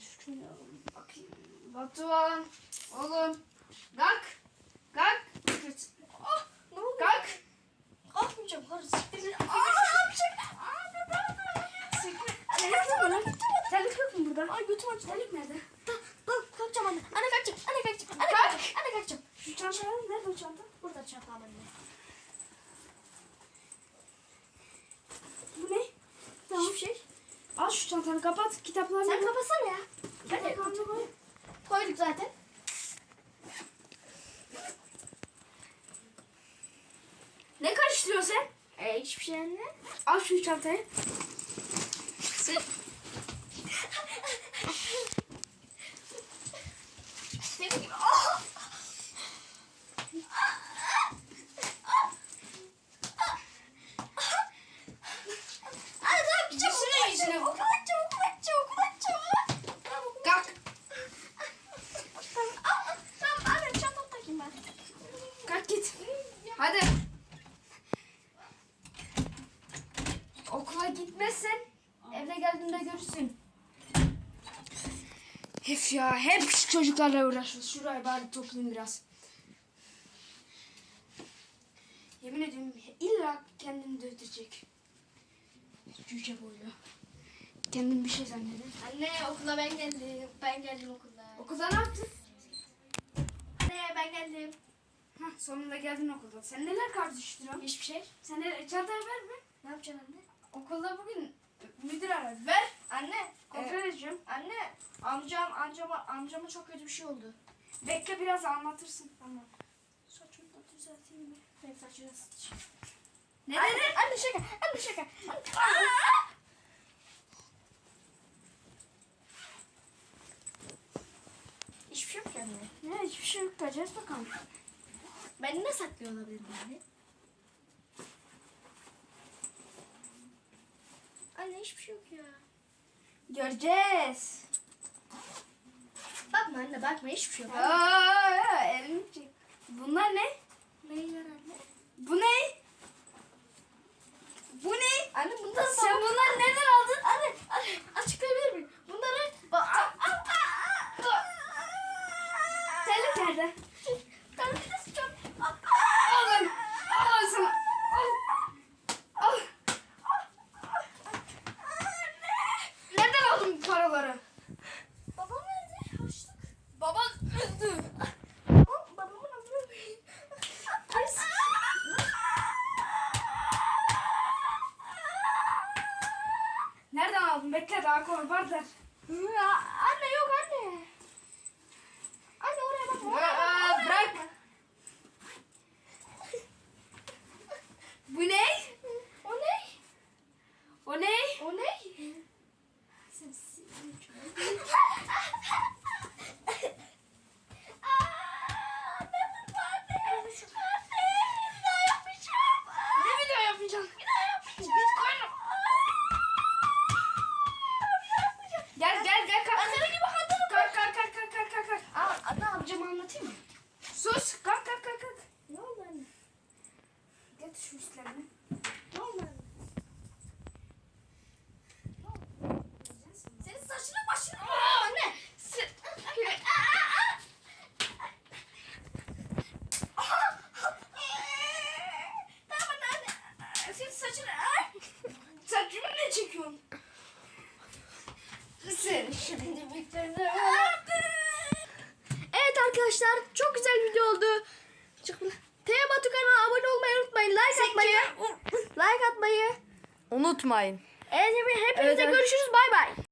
şunu bakayım. Batuhan. Oğlum. Kalk. Kalk. Ah, ne oldu? Kalk. Kalkmayacağım karı siktir. Aa, ne yapacak? Aa, ne yapacak? Kalkacağım anne. Terlik yok mu burada? Ay götüm acıdı. Terlik nerede? Tamam, tamam, kalkacağım anne. Anne kalkacağım. Anne Kalk. kalkacağım. Anne kalkacağım. Şu çanta nerede o çanta? Burada çantam anne. Bu ne? Tamam. Hiçbir şey. Al şu çantanı kapat. Kitaplarını Sen kapatsana ya. Koy. Koyduk zaten. Ne karıştırıyorsun sen? E hiçbir şey anne. Al şu çantayı. Sen... Senin gibi. Ah! Anne tamam gideceğim, okula gideceğim, okula gideceğim. Tamam, okula- Kalk. Tamam, tamam, anne çantamı takayım ben. Kalk git. Hadi. Okula gitmezsen evde geldiğinde görürsün. Hep ya hep şu çocuklarla uğraşıyoruz. Şurayı bari toplayayım biraz. Yemin ediyorum illa kendini dövdürecek. Cüce boylu. Kendin bir şey zanneder. Anne okula ben geldim. Ben geldim okula. Okulda ne yaptın? Anne ben geldim. Hah, sonunda geldin okulda. Sen neler karıştırıyorsun? Hiçbir şey. Sen neler, çantayı ver mi? Ne yapacaksın anne? Okulda bugün müdür aradı. Ver. Anne. Kontrol e, edeceğim. anne. Amcam amcama amcama çok kötü bir şey oldu. Bekle biraz anlatırsın. Tamam. Saçımı da düzelteyim mi? Ben saçını sıçayım. Ne Anne, dedin? anne şaka. Anne şaka. Anne. Hiçbir şey yok ki anne. Ne hiçbir şey yok. Bakalım. Ben ne saklıyor olabilirim anne? Anne hiçbir şey yok ya. Göreceğiz. Bakma anne bakma hiçbir şey yok. Aa, çek. Bunlar ne? Neyi ver anne? Bu ne? Bu ne? Anne bunları Sen bunlar nereden aldın? Anne, anne açıklayabilir miyim? Bunları... Ba- Aa, aa, aa, aa. Terlik nerede? Ben bir de sıçacağım. Aa, Al lan. Al lan sana. Al. Al. Nereden aldın bu paraları? Babam nerede? Harçlık. Baban öldü. Babamın. Pis. Nereden aldın? Bekle daha konu vardır. Anne yok anne. Anne oraya bakma. Oraya bakma. Aa, oraya bırak. bakma. Bu ne? O ne? O ne? O ne? Sen Aa, anne vurma anne. Anne bir daha yapmayacağım. Ne video yapacaksın? Bir daha yapmayacağım. Bitcoin. Bir daha yapmayacağım. Gel gel gel kalk. Ben senin gibi kandırırım. Kalk kalk kalk kalk kalk kalk kalk. Aa, anne amcama anlatayım mı? Sus. Kalk kalk kalk kalk. Ne oldu anne? Getir şu üstlerini. Ne oldu anne? Senin saçını başını Aa, anne. Sen... Tamam anne, anne. Senin saçını... Sen kimi ne çekiyorsun? Sen şimdi bitirdim. Evet arkadaşlar çok güzel video oldu. Teo Batu kanalına abone olmayı unutmayın. Like atmayı. like atmayı. Unutmayın. Evet hepinize evet. görüşürüz. Bay bay.